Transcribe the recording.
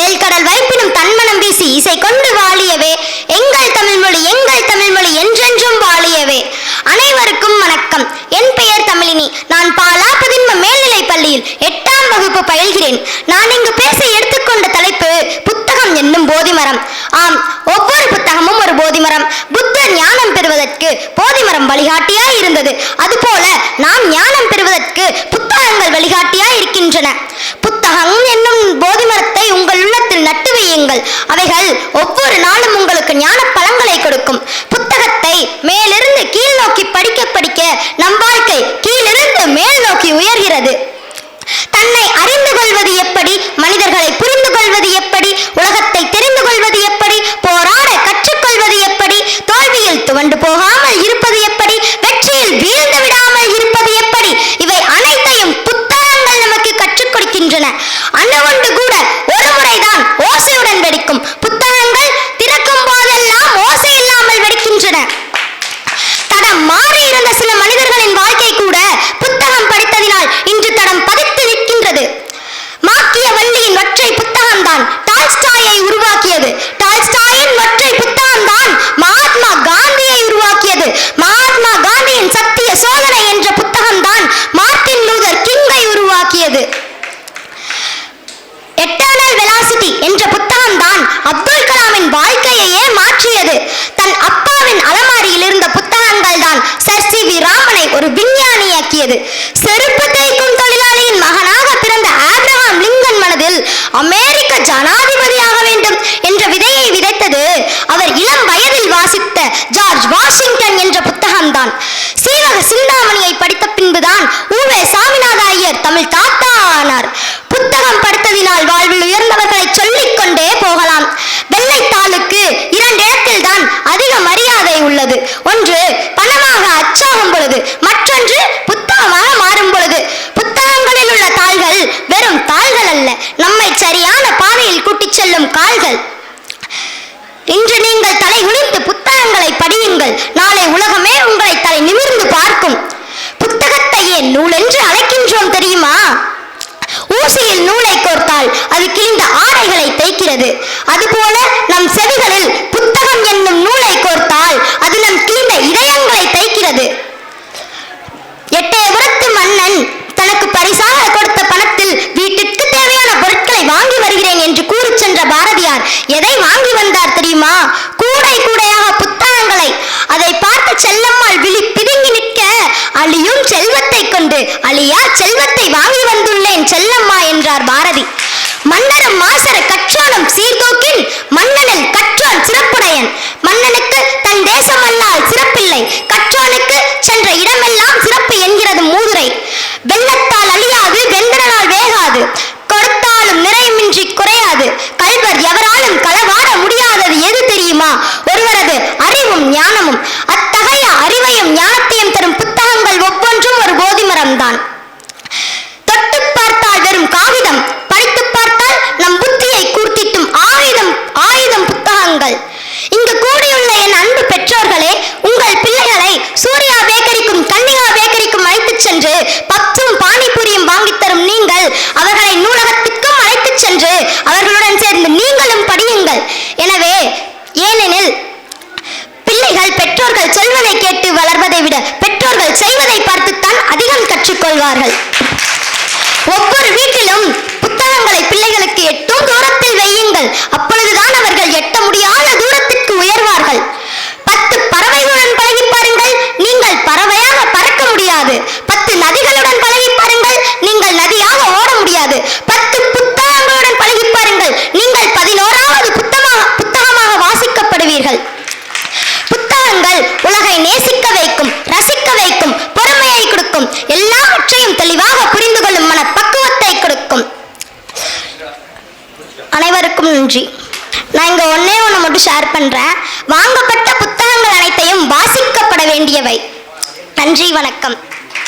ஏழ்கடல் வைப்பினும் தன்மனம் வீசி இசை கொண்டு வாழியவே. எங்கள் தமிழ்மொழி எங்கள் தமிழ்மொழி என்றென்றும் வாழியவே. அனைவருக்கும் வணக்கம். என் பெயர் தமிழினி. நான் பாலாபதின்ம மேல்நிலை பள்ளியில் எட்டாம் வகுப்பு பயில்கிறேன். நான் இங்கு பேச எடுத்துக்கொண்ட தலைப்பு புத்தகம் என்னும் போதிமரம். ஆம் ஒவ்வொரு புத்தகமும் ஒரு போதிமரம். புத்தர் ஞானம் பெறுவதற்கு போதிமரம் வழிகாட்டியாய் இருந்தது. அதுபோல நாம் ஞானம் பெறுவதற்கு புத்தகங்கள் வழிகாட்டியாய் இருக்கின்றன புத்தகம் என்னும் போதிமரத்தை உங்கள் உள்ளத்தில் நட்டு வையுங்கள் ஒவ்வொரு நாளும் உங்களுக்கு ஞான பழங்களை கொடுக்கும். புத்தகத்தை மேலிருந்து கீழ் நோக்கி படிக்க படிக்க நம் வாழ்க்கை கீழிருந்து மேல் நோக்கி உயர்கிறது. தன்னை அறிந்து கொள்வது எப்படி மனிதர்களை புரிந்து கொள்வது எப்படி உலகத்தை தெரிந்து கொள்வது எப்படி போராட கற்றுக்கொள்வது எப்படி தோல்வியில் துவண்டு போகாமல் இருப்பது எப்படி வெற்றியில் வீழ்ந்து விடாமல் இருப்பது எப்படி இவை அனைத்தையும் புத்தகங்கள் நமக்கு கற்றுக் கொடுக்கின்றன. அணு ஒன்று வள்ளியின் ஒற்றை புத்தகம்தான். டால்ஸ்டாயை உருவாக்கியது. அமெரிக்க ஜனாதிபதியாக வேண்டும் என்ற விதையை விதைத்தது அவர் இளம் வயதில் வாசித்த ஜார்ஜ் வாஷிங்டன் என்ற புத்தகம்தான். சீவக சிந்தாமணியை படித்த பின்புதான் ஊவே சாமிநாத ஐயர் தமிழ் தாத்தா ஆனார். புத்தகம் படித்ததினால் வாழ்வில் உயர்ந்தவர்களை சொல்லிக் கொண்டே போகலாம். வெள்ளைத்தாளுக்கு இரண்டு இடத்தில் தான் அதிக மரியாதை உள்ளது. ஒன்று பணமாக அச்சாகும் பொழுது இன்று நீங்கள் தலை குனிந்து புத்தகங்களை படியுங்கள். நாளை உலகமே உங்களை தலை நிமிர்ந்து பார்க்கும். புத்தகத்தை ஏன் நூல் என்று அழைக்கின்றோம் தெரியுமா? ஊசியில் நூலை கோர்த்தால் அது கிழிந்த ஆடைகளை தைக்கிறது அதுபோல நம் செவிகளில் புத்தகம் என்னும் நூலை அழியும் செல்வத்தை கொண்டு அழியா செல்வத்தை வாங்கி வந்துள்ளேன் செல்லம்மா என்றார் பாரதி. மன்னர் கற்றுக்கொள்வார்கள் ஒவ்வொரு வீட்டிலும் புத்தகங்களை பிள்ளைகளுக்கு எட்டும் தூரத்தில் வையுங்கள். நன்றி. நான் இங்க ஒன்றே ஒன்று மட்டும் ஷேர் பண்ணுறேன் வாங்கப்பட்ட புத்தகங்கள் அனைத்தையும் வாசிக்கப்பட வேண்டியவை. நன்றி வணக்கம்.